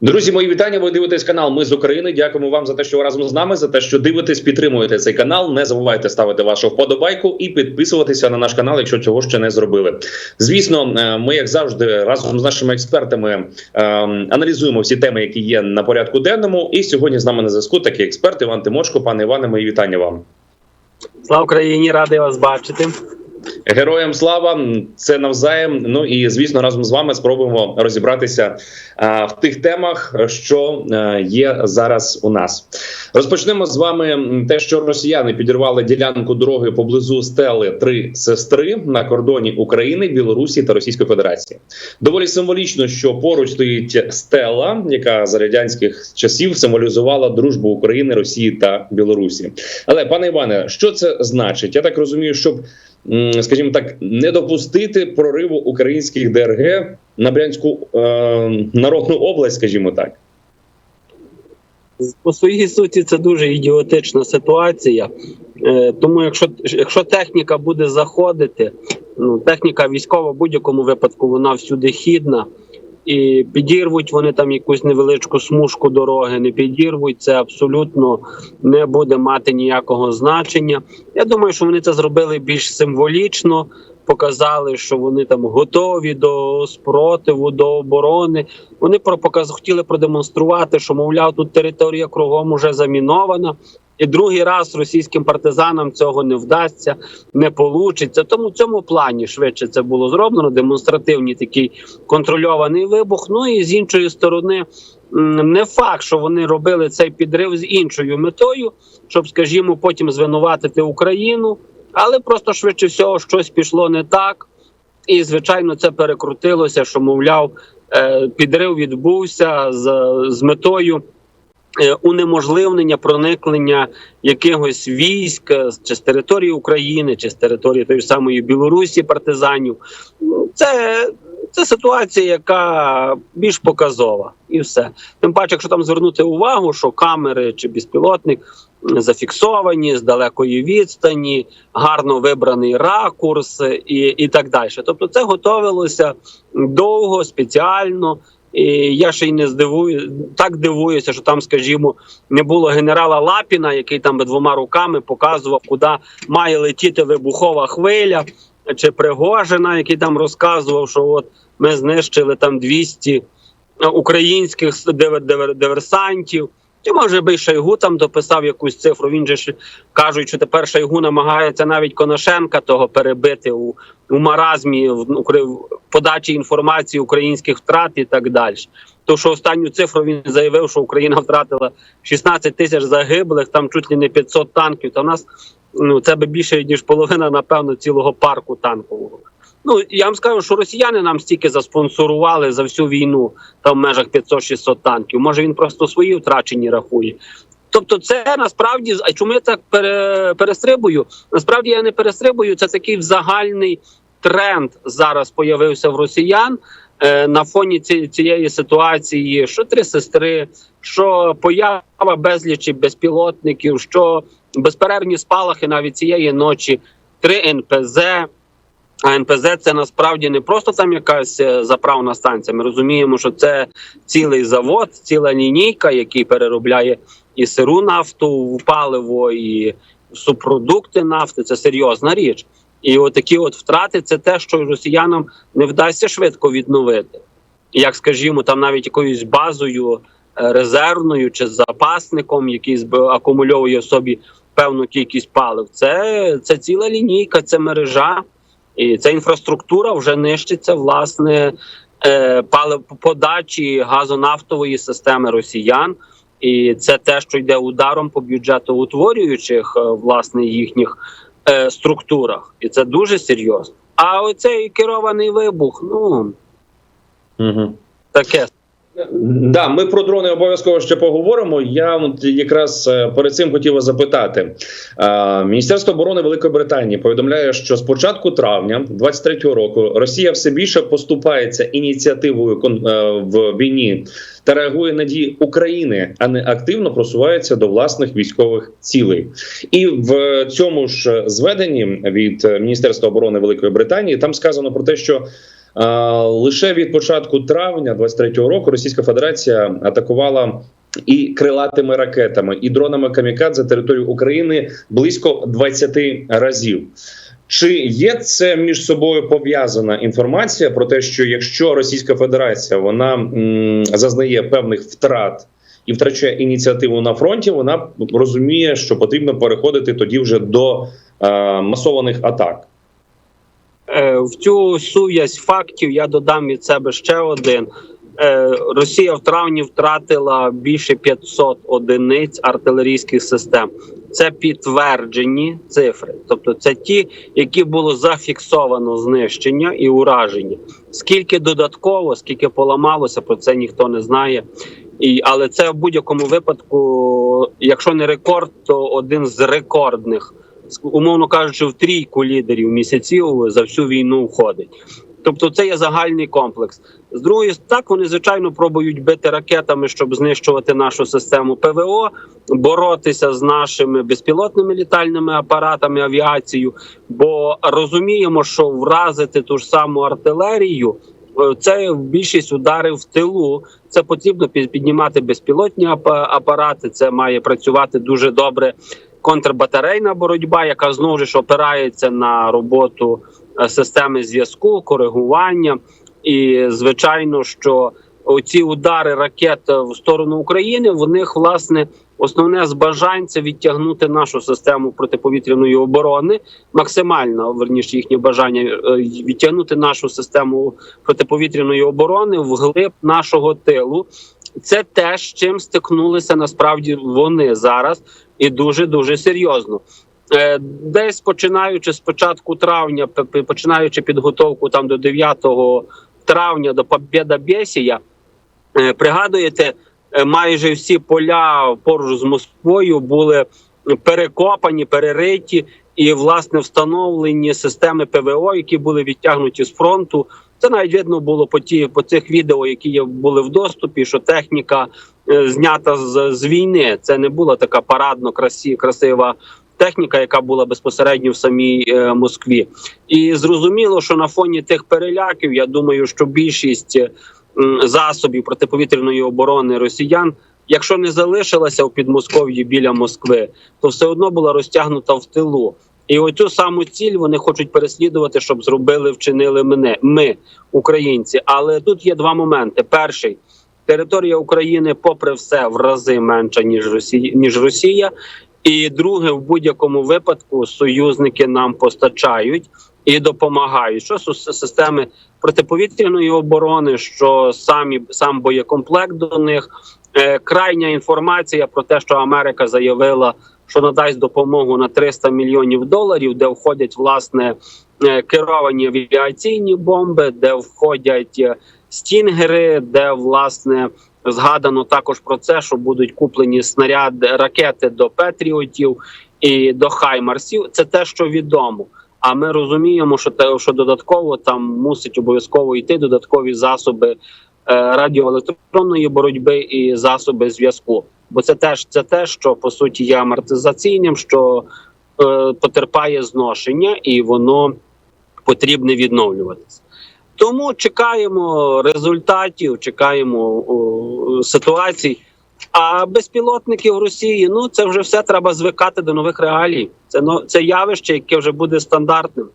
Друзі, мої вітання. Ви дивитесь канал Ми з України. Дякуємо вам за те, що ви разом з нами, за те, що дивитесь, підтримуєте цей канал. Не забувайте ставити вашу вподобайку і підписуватися на наш канал, якщо цього ще не зробили. Звісно, е, ми, як завжди, разом з нашими експертами е, аналізуємо всі теми, які є на порядку денному. І сьогодні з нами на зв'язку такий експерт Іван Тимошко. Пане Іване, мої вітання вам. Слава Україні, радий вас бачити. Героям слава це навзаєм. Ну і звісно, разом з вами спробуємо розібратися а, в тих темах, що а, є зараз у нас. Розпочнемо з вами те, що росіяни підірвали ділянку дороги поблизу стели три сестри на кордоні України, Білорусі та Російської Федерації. Доволі символічно, що поруч стоїть стела, яка за радянських часів символізувала дружбу України, Росії та Білорусі. Але пане Іване, що це значить? Я так розумію, щоб скажімо так, не допустити прориву українських ДРГ на Брянську е, народну область, скажімо так. По своїй суті, це дуже ідіотична ситуація. Е, Тому, якщо якщо техніка буде заходити, ну техніка військова в будь-якому випадку вона всюди хідна. І підірвуть вони там якусь невеличку смужку дороги, не підірвуть, це абсолютно не буде мати ніякого значення. Я думаю, що вони це зробили більш символічно, показали, що вони там готові до спротиву, до оборони. Вони про показ хотіли продемонструвати, що мовляв, тут територія кругом уже замінована. І другий раз російським партизанам цього не вдасться, не получиться. Тому в цьому плані швидше це було зроблено. Демонстративний такий контрольований вибух. Ну і з іншої сторони, не факт, що вони робили цей підрив з іншою метою, щоб, скажімо, потім звинуватити Україну, але просто швидше всього щось пішло не так. І звичайно, це перекрутилося, що мовляв, е, підрив відбувся з, з метою унеможливлення проникнення якихось військ е, чи з території України, чи з території тої самої Білорусі партизанів. Ну, Це, це ситуація, яка більш показова, і все. Тим паче, якщо там звернути увагу, що камери чи безпілотник зафіксовані з далекої відстані, гарно вибраний ракурс е, і, і так далі. Тобто, це готовилося довго, спеціально. І я ще й не здивую, так дивуюся, що там, скажімо, не було генерала Лапіна, який там двома руками показував, куди має летіти вибухова хвиля, чи Пригожина, який там розказував, що от ми знищили там 200 українських дивер- дивер- диверсантів. Чи може би й Шойгу там дописав якусь цифру? Він же ж кажуть, що тепер Шойгу намагається навіть Коношенка того перебити у, у маразмі в Укр- в подачі інформації українських втрат і так далі. То що останню цифру він заявив, що Україна втратила 16 тисяч загиблих, там чуть ли не 500 танків. Та в нас ну це би більше ніж половина, напевно, цілого парку танкового. Ну я вам скажу, що росіяни нам стільки заспонсорували за всю війну там в межах 500-600 танків. Може він просто свої втрачені рахує. Тобто, це насправді а чому я так пере, перестрибую? Насправді я не перестрибую. Це такий загальний тренд зараз появився в росіян е, на фоні цієї ситуації, що три сестри, що поява безлічі безпілотників, що безперервні спалахи навіть цієї ночі, три НПЗ. А НПЗ це насправді не просто там якась е, заправна станція. Ми розуміємо, що це цілий завод, ціла лінійка, який переробляє і сиру нафту паливо, і субпродукти нафти. Це серйозна річ. І отакі от втрати це те, що росіянам не вдасться швидко відновити. Як скажімо, там навіть якоюсь базою е, резервною чи запасником, який акумульовує собі певну кількість палив. Це, це ціла лінійка, це мережа. І ця інфраструктура вже нищиться власне е, подачі газонафтової системи росіян, і це те, що йде ударом по бюджетоутворюючих е, власне їхніх е, структурах, і це дуже серйозно. А оцей керований вибух, ну Угу. таке. Да, ми про дрони обов'язково ще поговоримо. Я якраз е, перед цим хотів вас запитати. Е, Міністерство оборони Великої Британії повідомляє, що з початку травня 23-го року Росія все більше поступається ініціативою е, в війні та реагує на дії України, а не активно просувається до власних військових цілей. І в цьому ж зведенні від Міністерства оборони Великої Британії там сказано про те, що Лише від початку травня 23-го року Російська Федерація атакувала і крилатими ракетами, і дронами камікадзе територію України близько 20 разів. Чи є це між собою пов'язана інформація про те, що якщо Російська Федерація вона м, зазнає певних втрат і втрачає ініціативу на фронті, вона розуміє, що потрібно переходити тоді вже до е, масованих атак? Е, В цю сув'язь фактів я додам від себе ще один. Е, Росія в травні втратила більше 500 одиниць артилерійських систем. Це підтверджені цифри, тобто це ті, які було зафіксовано знищення і ураження. Скільки додатково, скільки поламалося, про це ніхто не знає. І, але це в будь-якому випадку, якщо не рекорд, то один з рекордних, умовно кажучи, в трійку лідерів місяців за всю війну входить. Тобто це є загальний комплекс. З другої так вони звичайно пробують бити ракетами, щоб знищувати нашу систему ПВО, боротися з нашими безпілотними літальними апаратами, авіацією. Бо розуміємо, що вразити ту ж саму артилерію. е, Це більшість ударів в тилу. Це потрібно під- піднімати безпілотні апарати. Це має працювати дуже добре контрбатарейна боротьба, яка знову ж опирається на роботу е, системи зв'язку, коригування. І звичайно, що оці удари ракет в сторону України в них власне основне з бажань це відтягнути нашу систему протиповітряної оборони, максимально верніше їхнє бажання е, відтягнути нашу систему протиповітряної оборони вглиб нашого тилу. Це те, з чим стикнулися насправді вони зараз, і дуже дуже серйозно. Е, Десь починаючи з початку травня, починаючи підготовку там до 9 травня до Побєда Бєсія, е, пригадуєте, е, майже всі поля поруч з Москвою були перекопані, перериті і власне встановлені системи ПВО, які були відтягнуті з фронту. Це навіть видно було по ті по цих відео, які були в доступі, що техніка е, знята з, з війни. Це не була така парадно красі, красива техніка, яка була безпосередньо в самій е, Москві. І зрозуміло, що на фоні тих переляків, я думаю, що більшість е, засобів протиповітряної оборони росіян, якщо не залишилася у Підмосков'ї біля Москви, то все одно була розтягнута в тилу. І оцю саму ціль вони хочуть переслідувати, щоб зробили, вчинили мене, ми, українці. Але тут є два моменти: перший територія України, попри все, в рази менша ніж Росія, ніж Росія. І друге, в будь-якому випадку союзники нам постачають і допомагають. Що системи протиповітряної оборони, що самі сам боєкомплект до них. Е, крайня інформація про те, що Америка заявила, що надасть допомогу на 300 мільйонів доларів, де входять власне е, керовані авіаційні бомби, де входять е, стінгери, де власне згадано також про це, що будуть куплені снаряди ракети до Петріотів і до Хаймарсів. Це те, що відомо. А ми розуміємо, що те, що додатково там мусить обов'язково йти додаткові засоби е, радіоелектронної боротьби і засоби зв'язку. Бо це теж це те, що по суті є амортизаційним, що е, потерпає зношення, і воно потрібне відновлюватися. Тому чекаємо результатів, чекаємо о, ситуацій. А безпілотники в Росії ну це вже все треба звикати до нових реалій. Це ну, це явище, яке вже буде стандартним.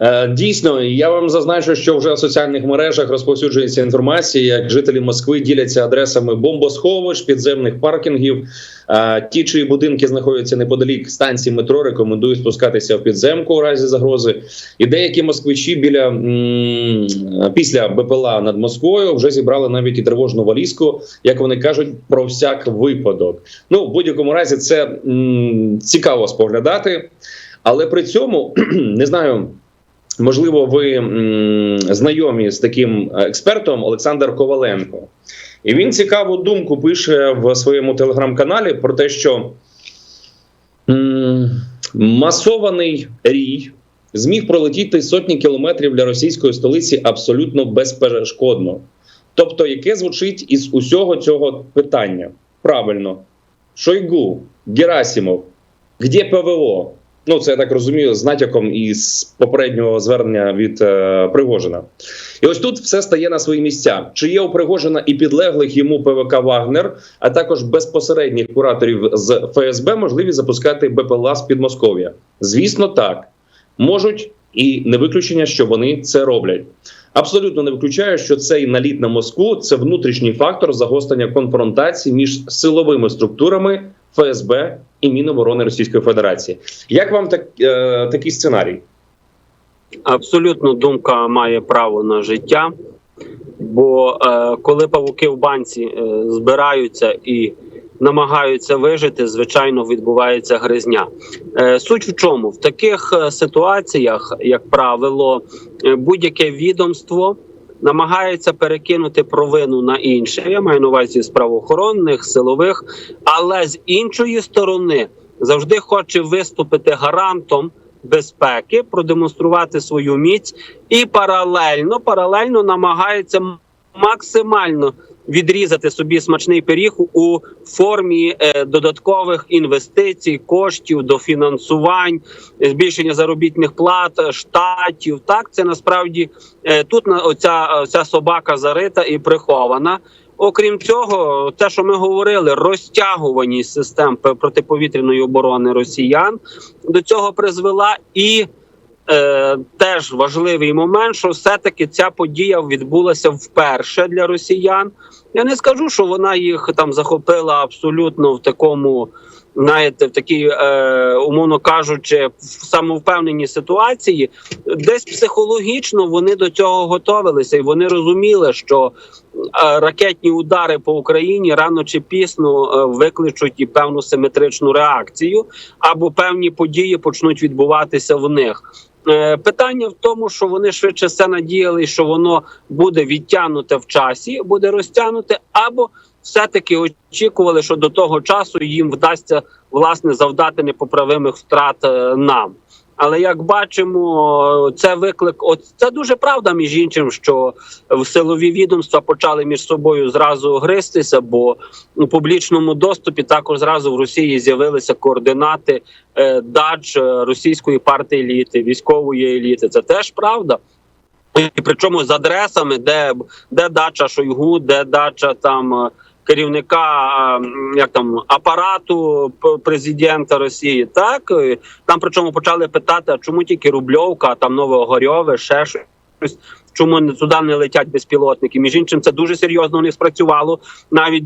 Е, Дійсно, я вам зазначу, що вже в соціальних мережах розповсюджується інформація, як жителі Москви діляться адресами бомбосховищ, підземних паркінгів. Е, Ті, чиї будинки знаходяться неподалік станції метро, рекомендують спускатися в підземку у разі загрози. І деякі москвичі біля після БПЛА над Москвою вже зібрали навіть і тривожну валізку, як вони кажуть, про всяк випадок. Ну в будь-якому разі це цікаво споглядати. Але при цьому не знаю, можливо, ви знайомі з таким експертом Олександр Коваленко. І він цікаву думку пише в своєму телеграм-каналі про те, що масований рій зміг пролетіти сотні кілометрів для російської столиці абсолютно безперешкодно. Тобто, яке звучить із усього цього питання? Правильно, Шойгу, Герасимов, де ПВО? Ну, це я так розумію, з натяком із попереднього звернення від е, Пригожина. І ось тут все стає на свої місця. Чи є у Пригожина і підлеглих йому ПВК Вагнер, а також безпосередніх кураторів з ФСБ можливість запускати БПЛА з Підмосков'я? Звісно, так можуть, і не виключення, що вони це роблять. Абсолютно не виключаю, що цей наліт на Москву це внутрішній фактор загострення конфронтації між силовими структурами ФСБ і Міноборони Російської Федерації. Як вам так, е, такий сценарій? Абсолютно думка має право на життя, бо е, коли павуки в банці е, збираються і намагаються вижити, звичайно, відбувається гризня. Е, суть в чому? В таких е, ситуаціях, як правило, е, будь-яке відомство. Намагається перекинути провину на інше. Я маю на увазі з правоохоронних, силових, але з іншої сторони завжди хоче виступити гарантом безпеки, продемонструвати свою міць і паралельно, паралельно намагається максимально відрізати собі смачний пиріг у формі е, додаткових інвестицій, коштів, дофінансувань, е, збільшення заробітних плат, штатів. Так, це насправді е, тут оця, оця собака зарита і прихована. Окрім цього, те, що ми говорили, розтягуваність систем протиповітряної оборони росіян до цього призвела і. Е, теж важливий момент, що все-таки ця подія відбулася вперше для росіян. Я не скажу, що вона їх там захопила абсолютно в такому, знаєте, в такій, е, умовно кажучи, в самовпевненій ситуації. Десь психологічно вони до цього готовилися, і вони розуміли, що е, ракетні удари по Україні рано чи пізно е, викличуть і певну симетричну реакцію, або певні події почнуть відбуватися в них. Е, Питання в тому, що вони швидше все надіяли, що воно буде відтягнуте в часі, буде розтягнуте, або все-таки очікували, що до того часу їм вдасться власне завдати непоправимих втрат е, нам. Але як бачимо, це виклик. От це дуже правда, між іншим, що в силові відомства почали між собою зразу гристися, бо у публічному доступі також зразу в Росії з'явилися координати е, дач російської партії еліти, військової еліти. Це теж правда. І причому з адресами, де, де дача Шойгу, де дача там е, керівника як там апарату президента Росії. Так Е, там причому почали питати, а чому тільки Рубльовка, а там Новогорьове, ще щось. Чому не- туди не летять безпілотники? Між іншим, це дуже серйозно не спрацювало. Навіть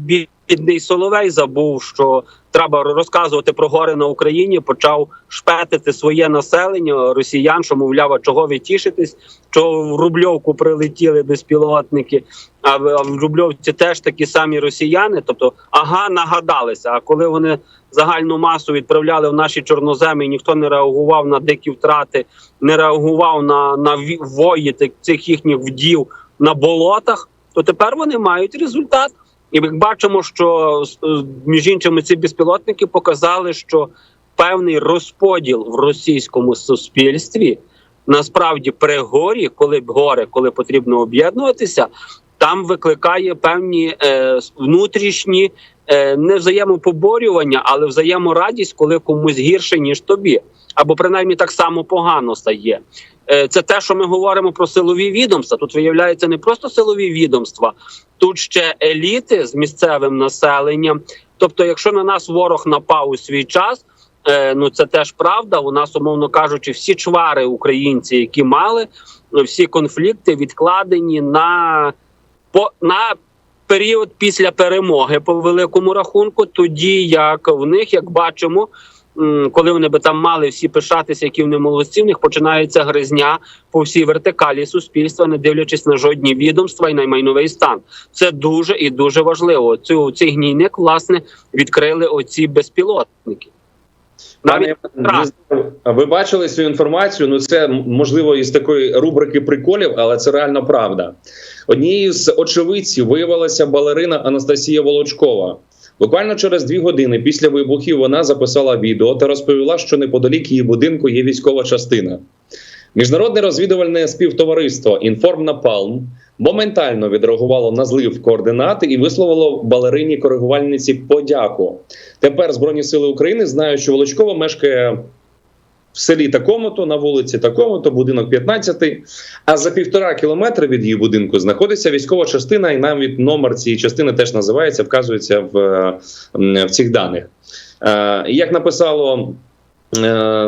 бідний Соловей забув, що треба розказувати про гори на Україні. Почав шпетити своє населення росіян, що мовляв, чого ви тішитесь, що в Рубльовку прилетіли безпілотники. А в, Рубльовці теж такі самі росіяни. Тобто, ага, нагадалися. А коли вони загальну масу відправляли в наші чорноземи, ніхто не реагував на дикі втрати, не реагував на, на вої цих їхніх вдів на болотах, то тепер вони мають результат. І ми бачимо, що е, між іншими ці безпілотники показали, що певний розподіл в російському суспільстві насправді при горі, коли горе, коли потрібно об'єднуватися, там викликає певні е, внутрішні е, не взаємопоборювання, але взаєморадість, коли комусь гірше ніж тобі, або принаймні так само погано стає. Е, Це те, що ми говоримо про силові відомства. Тут виявляється не просто силові відомства, тут ще еліти з місцевим населенням. Тобто, якщо на нас ворог напав у свій час, е, ну це теж правда. У нас, умовно кажучи, всі чвари українці, які мали всі конфлікти, відкладені на по на період після перемоги по великому рахунку. Тоді як в них, як бачимо. Коли вони би там мали всі пишатися, які вони молодці, в них починається гризня по всій вертикалі суспільства, не дивлячись на жодні відомства і на майновий стан. Це дуже і дуже важливо. Цю цей гнійник власне відкрили оці безпілотники. Навіть ви бачили цю інформацію? Ну це можливо із такої рубрики приколів, але це реально правда. Однією з очевидців виявилася балерина Анастасія Волочкова. Буквально через дві години після вибухів вона записала відео та розповіла, що неподалік її будинку є військова частина. Міжнародне розвідувальне співтовариство «Інформнапалм» моментально відреагувало на злив координат і висловило балерині коригувальниці подяку. Тепер Збройні сили України знають, що Волочкова мешкає в селі такому-то, на вулиці такому-то, будинок 15, а за півтора кілометра від її будинку знаходиться військова частина, і навіть номер цієї частини теж називається, вказується в, е, в цих даних. Е, Як написало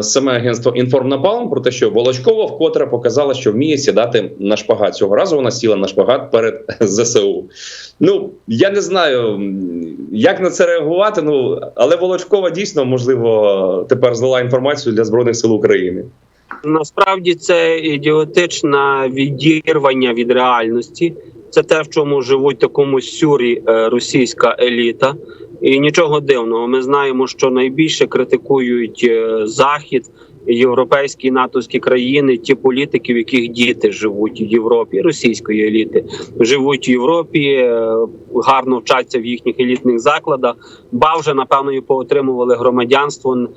саме агентство Інформнапалм про те, що Волочкова вкотре показала, що вміє сідати на шпагат. Цього разу вона сіла на шпагат перед ЗСУ. Ну я не знаю, як на це реагувати. Ну але Волочкова дійсно можливо тепер здала інформацію для збройних сил України. Насправді це ідіотичне відірвання від реальності. Це те, в чому живуть такому сюрі е, російська еліта. І нічого дивного. Ми знаємо, що найбільше критикують е, захід, європейські натовські країни, ті політики, в яких діти живуть в Європі, російської еліти живуть в Європі, е, гарно вчаться в їхніх елітних закладах. Ба вже напевно і поотримували громадянство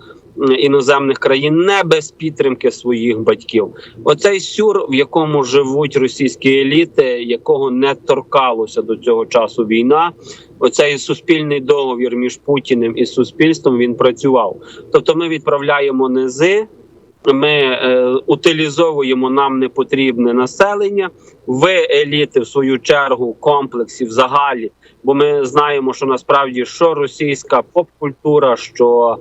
іноземних країн не без підтримки своїх батьків. Оцей сюр, в якому живуть російські еліти, якого не торкалося до цього часу війна. Оцей суспільний договір між Путіним і суспільством він працював. Тобто, ми відправляємо низи. Ми е, утилізовуємо нам непотрібне населення. Ви еліти, в свою чергу, комплексі в загалі. Бо ми знаємо, що насправді що російська поп-культура, що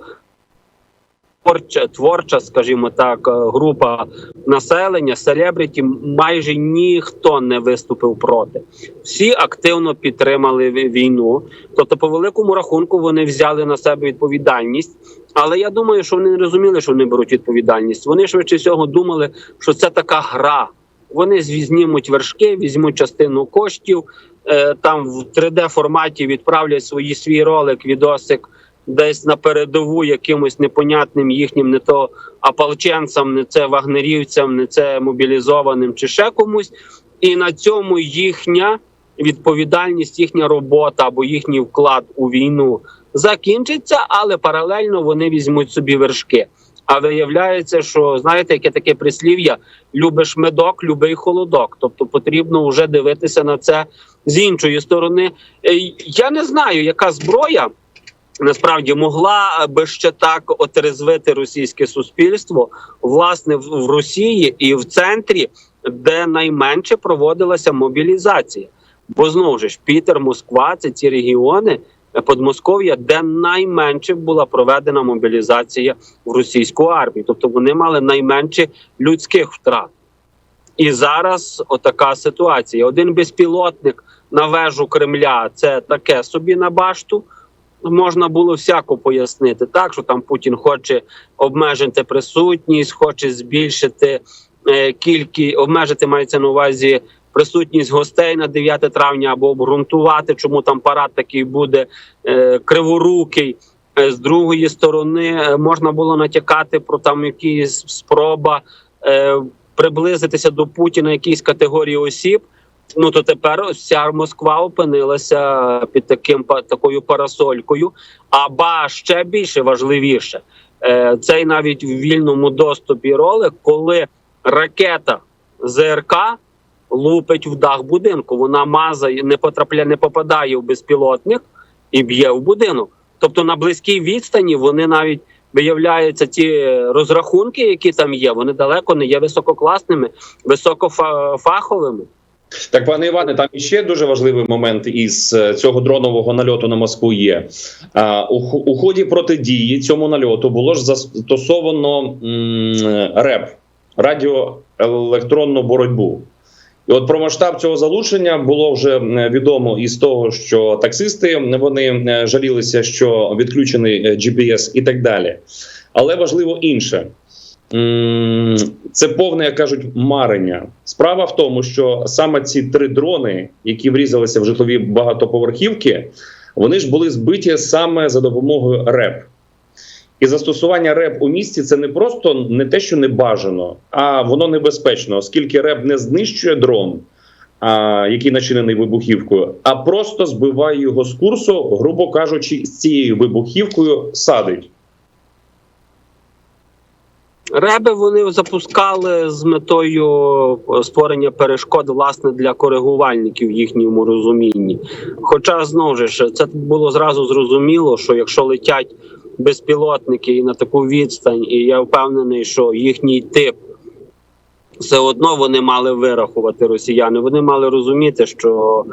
творча, творча, скажімо так, е, група населення, селебриті, майже ніхто не виступив проти. Всі активно підтримали війну. Тобто, по великому рахунку, вони взяли на себе відповідальність. Але я думаю, що вони не розуміли, що вони беруть відповідальність. Вони швидше всього думали, що це така гра. Вони зві- знімуть вершки, візьмуть частину коштів, е, там в 3D форматі відправлять свої свій ролик, відосик десь на передову якимось непонятним їхнім, не то ополченцям, не це вагнерівцям, не це мобілізованим чи ще комусь. І на цьому їхня відповідальність, їхня робота або їхній вклад у війну закінчиться, але паралельно вони візьмуть собі вершки. А виявляється, що знаєте, яке таке прислів'я: любиш медок, любий холодок. Тобто потрібно вже дивитися на це з іншої сторони. Е, Я не знаю, яка зброя насправді могла би ще так отрезвити російське суспільство, власне, в Росії і в центрі, де найменше проводилася мобілізація. Бо знову ж Пітер, Москва це ті регіони. е, Подмосков'я, де найменше була проведена мобілізація в російську армію, тобто вони мали найменше людських втрат. І зараз отака ситуація. Один безпілотник на вежу Кремля це таке собі на башту. Можна було всяко пояснити, так що там Путін хоче обмежити присутність, хоче збільшити е, кількість, обмежити мається на увазі присутність гостей на 9 травня або обґрунтувати, чому там парад такий буде е, криворукий. Е, З другої сторони е, можна було натякати про там якісь спроба е, приблизитися до Путіна якійсь категорії осіб. Ну то тепер вся Москва опинилася під таким такою парасолькою. А ба ще більше важливіше, е, цей навіть в вільному доступі ролик, коли ракета ЗРК лупить в дах будинку. Вона мазає, не потрапляє, не попадає в безпілотник і б'є в будинок. Тобто на близькій відстані вони навіть виявляються ті розрахунки, які там є, вони далеко не є висококласними, високофаховими. Так, пане Іване, там іще дуже важливий момент із е, цього дронового нальоту на Москву є. У, ході протидії цьому нальоту було ж застосовано РЕП радіоелектронну боротьбу. І от про масштаб цього залучення було вже відомо із того, що таксисти вони е, жалілися, що відключений е, GPS і так далі. Але важливо інше. Це повне, як кажуть, марення. Справа в тому, що саме ці три дрони, які врізалися в житлові багатоповерхівки, вони ж були збиті саме за допомогою РЕП. І застосування РЕП у місті це не просто не те, що не бажано, а воно небезпечно, оскільки РЕП не знищує дрон, а, який начинений вибухівкою, а просто збиває його з курсу, грубо кажучи, з цією вибухівкою садить. Реби вони запускали з метою створення перешкод власне для коригувальників в їхньому розумінні. Хоча знову ж це було зразу зрозуміло, що якщо летять безпілотники і на таку відстань. І я впевнений, що їхній тип все одно вони мали вирахувати росіяни. Вони мали розуміти, що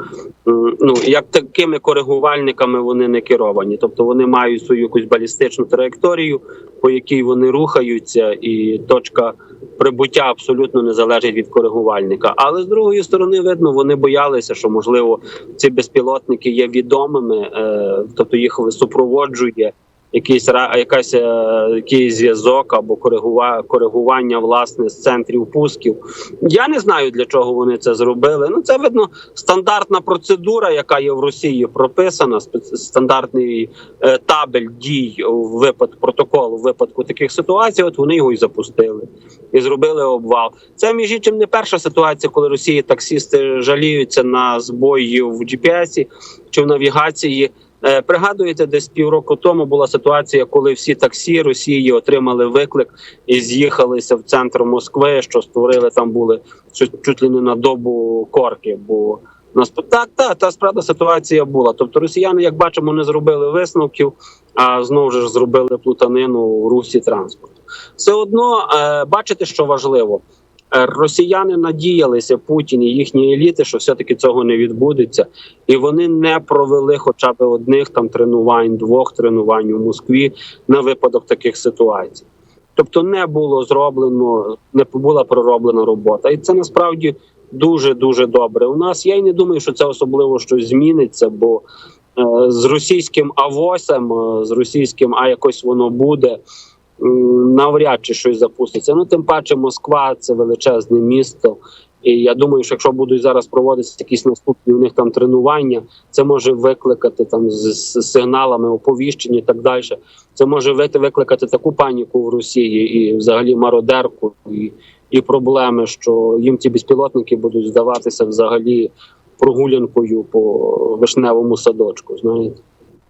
ну як такими коригувальниками вони не керовані, тобто вони мають свою якусь балістичну траєкторію, по якій вони рухаються, і точка прибуття абсолютно не залежить від коригувальника. Але з другої сторони, видно, вони боялися, що можливо ці безпілотники є відомими, е, тобто їх супроводжує якийсь ра- якась е, якийсь зв'язок або коригува, коригування власне з центрів пусків. Я не знаю для чого вони це зробили. Ну це видно стандартна процедура, яка є в Росії прописана. стандартний е, табель дій у випадку протоколу в випадку таких ситуацій. От вони його і запустили і зробили обвал. Це між іншим не перша ситуація, коли Росії таксісти жаліються на збої в GPS чи в навігації. Е, Пригадуєте, десь півроку тому була ситуація, коли всі таксі Росії отримали виклик і з'їхалися в центр Москви, що створили там були чуть, ли не на добу корки. Бо нас так, так, та справді ситуація була. Тобто росіяни, як бачимо, не зробили висновків, а знову ж зробили плутанину в русі транспорту. Все одно е, бачите, що важливо. Е, Росіяни надіялися Путін і їхні еліти, що все-таки цього не відбудеться, і вони не провели хоча б одних там тренувань, двох тренувань у Москві на випадок таких ситуацій. Тобто не було зроблено, не була пророблена робота, і це насправді дуже дуже добре. У нас я й не думаю, що це особливо щось зміниться, бо е, з російським авосем, е, з російським, а якось воно буде. Навряд чи щось запуститься. Ну тим паче Москва це величезне місто. І я думаю, що якщо будуть зараз проводитися якісь наступні у них там тренування, це може викликати там з, сигналами оповіщення і так далі. Це може викликати таку паніку в Росії і взагалі мародерку і, і проблеми, що їм ці безпілотники будуть здаватися взагалі прогулянкою по вишневому садочку. Знаєте,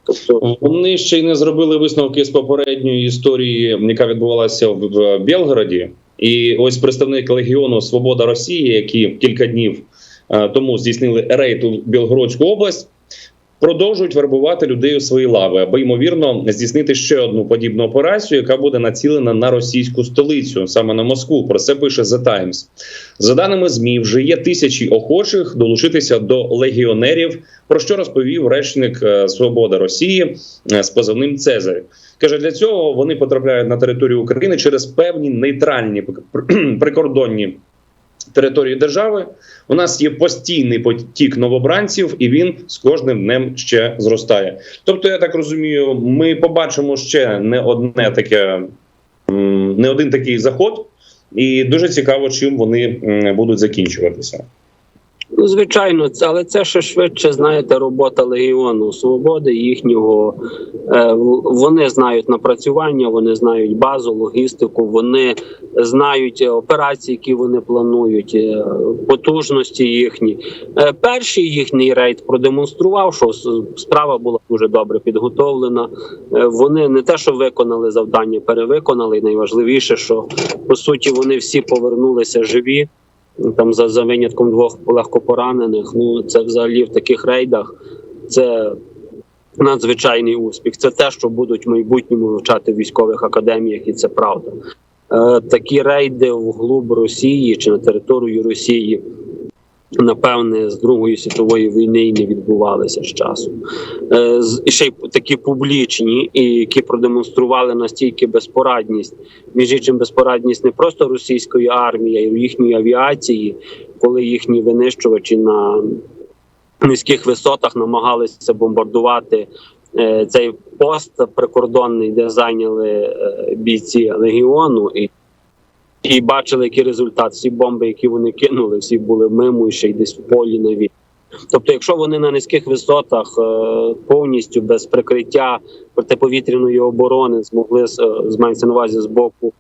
тобто Вони ще й не зробили висновки з попередньої історії, яка відбувалася в в Білгороді. І ось представник легіону Свобода Росії, які кілька днів е, тому здійснили рейд у Білгородську область, продовжують вербувати людей у свої лави, аби ймовірно здійснити ще одну подібну операцію, яка буде націлена на російську столицю, саме на Москву. Про це пише The Times. За даними змі, вже є тисячі охочих долучитися до легіонерів. Про що розповів речник е, Свобода Росії е, з позивним Цезарь. Каже, для цього вони потрапляють на територію України через певні нейтральні пр- прикордонні території держави. У нас є постійний потік новобранців, і він з кожним днем ще зростає. Тобто, я так розумію, ми побачимо ще не одне таке, не один такий заход, і дуже цікаво, чим вони будуть закінчуватися. Ну, звичайно, це, але це ще швидше, знаєте, робота Легіону Свободи, їхнього. Е, вони знають напрацювання, вони знають базу, логістику, вони знають операції, які вони планують, е, потужності їхні. Е, перший їхній рейд продемонстрував, що справа була дуже добре підготовлена. Вони не те, що виконали завдання, перевиконали. І найважливіше, що по суті вони всі повернулися живі там за, за винятком двох легкопоранених. Ну це взагалі в таких рейдах це надзвичайний успіх. Це те, що будуть в майбутньому вивчати в військових академіях, і це правда. Е, такі рейди вглуб Росії чи на територію Росії. Напевне, з Другої світової війни і не відбувалися з часу. Е, і ще й такі публічні, і які продемонстрували настільки безпорадність, між іншим безпорадність не просто російської армії, а й їхньої авіації, коли їхні винищувачі на низьких висотах намагалися бомбардувати е, цей пост прикордонний, де зайняли е, бійці легіону, і, і бачили, який результат. Всі бомби, які вони кинули, всі були мимо і ще й десь в полі навіть. Тобто, якщо вони на низьких висотах е, повністю без прикриття протиповітряної оборони змогли з е, на увазі з боку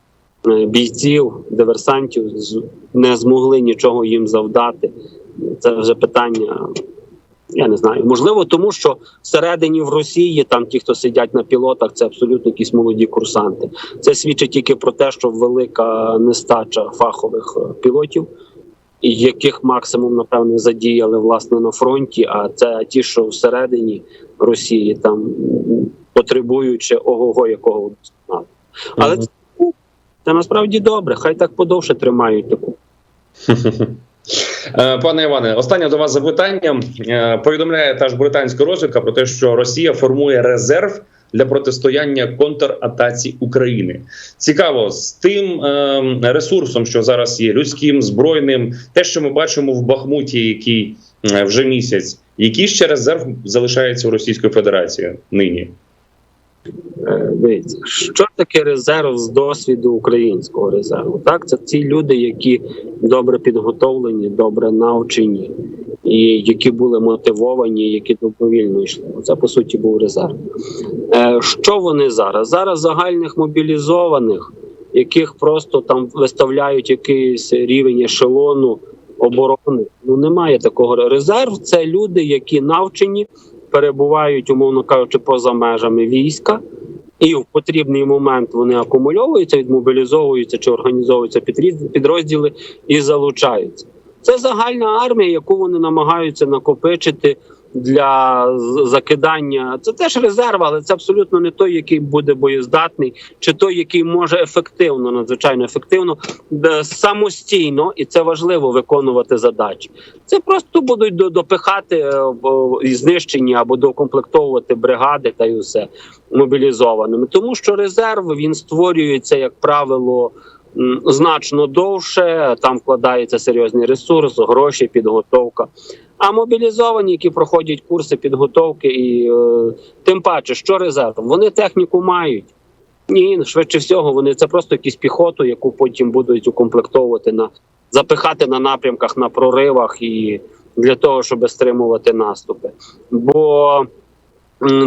е, бійців, диверсантів, не змогли нічого їм завдати. Це вже питання. Я не знаю, можливо, тому що всередині в Росії там ті, хто сидять на пілотах, це абсолютно якісь молоді курсанти. Це свідчить тільки про те, що велика нестача фахових е, пілотів, яких максимум напевне задіяли власне на фронті. А це ті, що всередині Росії, там потребуючи ого-го якого удосконалення. Але це, це насправді добре. Хай так подовше тримають таку. Е, Пане Іване, останнє до вас запитання. Е, Повідомляє та ж британська розвідка про те, що Росія формує резерв для протистояння контратаці України. Цікаво з тим е, ресурсом, що зараз є людським, збройним, те, що ми бачимо в Бахмуті, який вже місяць, який ще резерв залишається у Російської Федерації нині. Е, Дивіться, що таке резерв з досвіду українського резерву? Так, це ті люди, які добре підготовлені, добре навчені, і які були мотивовані, які добровільно йшли. Це по суті був резерв. Е, Що вони зараз? Зараз загальних мобілізованих, яких просто там виставляють якийсь рівень ешелону оборони. Ну немає такого резерв. Це люди, які навчені, перебувають, умовно кажучи, поза межами війська. І в потрібний момент вони акумульовуються, відмобілізовуються чи організовуються підрозділи і залучаються. Це загальна армія, яку вони намагаються накопичити для закидання. Це теж резерв, але це абсолютно не той, який буде боєздатний, чи той, який може ефективно, надзвичайно ефективно, самостійно, і це важливо виконувати задачі. Це просто будуть до- допихати е, і знищені або докомплектовувати бригади та й усе мобілізованими, тому що резерв він створюється, як правило, значно довше. Там вкладається серйозний ресурс, гроші, підготовка. А мобілізовані, які проходять курси підготовки, і е, тим паче, що резерв, вони техніку мають. Ні, швидше всього, вони це просто якісь піхоту, яку потім будуть укомплектовувати на запихати на напрямках, на проривах і для того, щоб стримувати наступи. Бо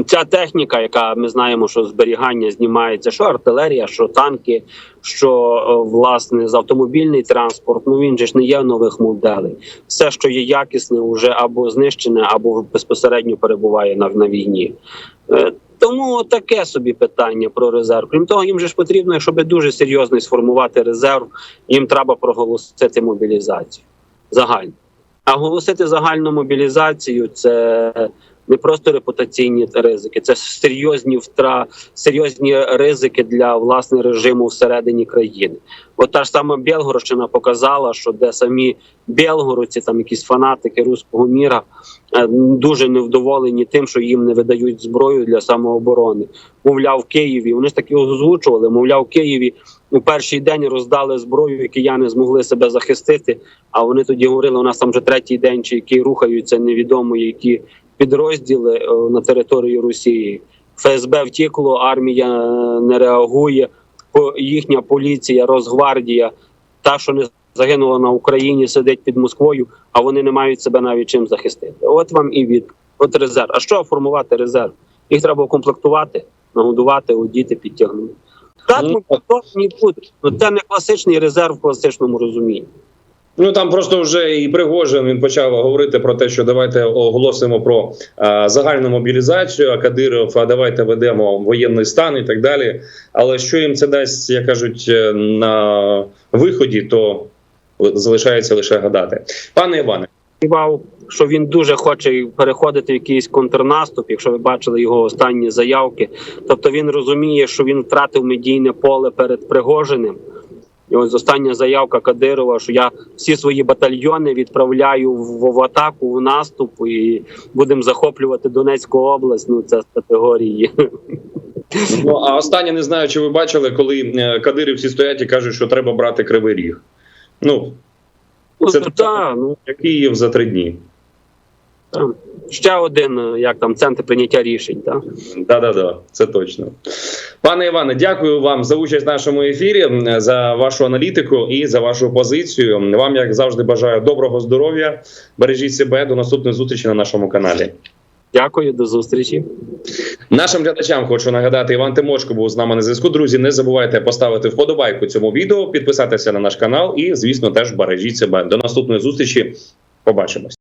ця техніка, яка ми знаємо, що зберігання знімається, що артилерія, що танки, що е, власне з автомобільний транспорт. Ну він же ж не є нових моделей. Все, що є якісне, вже або знищене, або безпосередньо перебуває на, на війні. Е, Тому таке собі питання про резерв. Крім того, їм же ж потрібно, щоб дуже серйозно сформувати резерв, їм треба проголосити мобілізацію загально. А оголосити загальну мобілізацію це не просто репутаційні ризики, це серйозні втра, серйозні ризики для власне режиму всередині країни. От та ж сама Білгородщина показала, що де самі білгородці, там якісь фанатики руського міра, е, дуже невдоволені тим, що їм не видають зброю для самооборони. Мовляв, в Києві вони ж таки озвучували. Мовляв, в Києві у перший день роздали зброю, і кияни змогли себе захистити. А вони тоді говорили, у нас там вже третій день, чи які рухаються невідомо які підрозділи е, на території Росії. ФСБ втікло, армія е, не реагує. Їхня поліція, Росгвардія, та, що не загинула на Україні, сидить під Москвою, а вони не мають себе навіть чим захистити. От вам і від от резерв. А що формувати резерв? Їх треба укомплектувати, нагодувати, одіти, підтягнути. Так Ну, мобілізовані будуть. Ну це не класичний резерв в класичному розумінні. Ну там просто вже і Пригожин він почав говорити про те, що давайте оголосимо про а, загальну мобілізацію. А Кадиров, а давайте ведемо воєнний стан і так далі. Але що їм це дасть, як кажуть, е, на виході, то залишається лише гадати. Пане Іване, сподівав, що він дуже хоче переходити в якийсь контрнаступ, якщо ви бачили його останні заявки. Тобто він розуміє, що він втратив медійне поле перед Пригожиним. І ось остання заявка Кадирова, що я всі свої батальйони відправляю в, в атаку, в наступ і будемо захоплювати Донецьку область. Ну це з категорії. ну а останнє не знаю, чи ви бачили, коли е, Кадирівці стоять і кажуть, що треба брати кривий ріг. Ну Ну, Це та, ну як Київ за три дні. там. Ще один, е, як там центр прийняття рішень. Так? Да, да, да, це точно. Пане Іване, дякую вам за участь в нашому ефірі, за вашу аналітику і за вашу позицію. Вам, як завжди, бажаю доброго здоров'я. Бережіть себе до наступної зустрічі на нашому каналі. Дякую, до зустрічі. Нашим глядачам хочу нагадати, Іван Тимошко був з нами на зв'язку. Друзі, не забувайте поставити вподобайку цьому відео, підписатися на наш канал і, звісно, теж бережіть себе. До наступної зустрічі. Побачимось.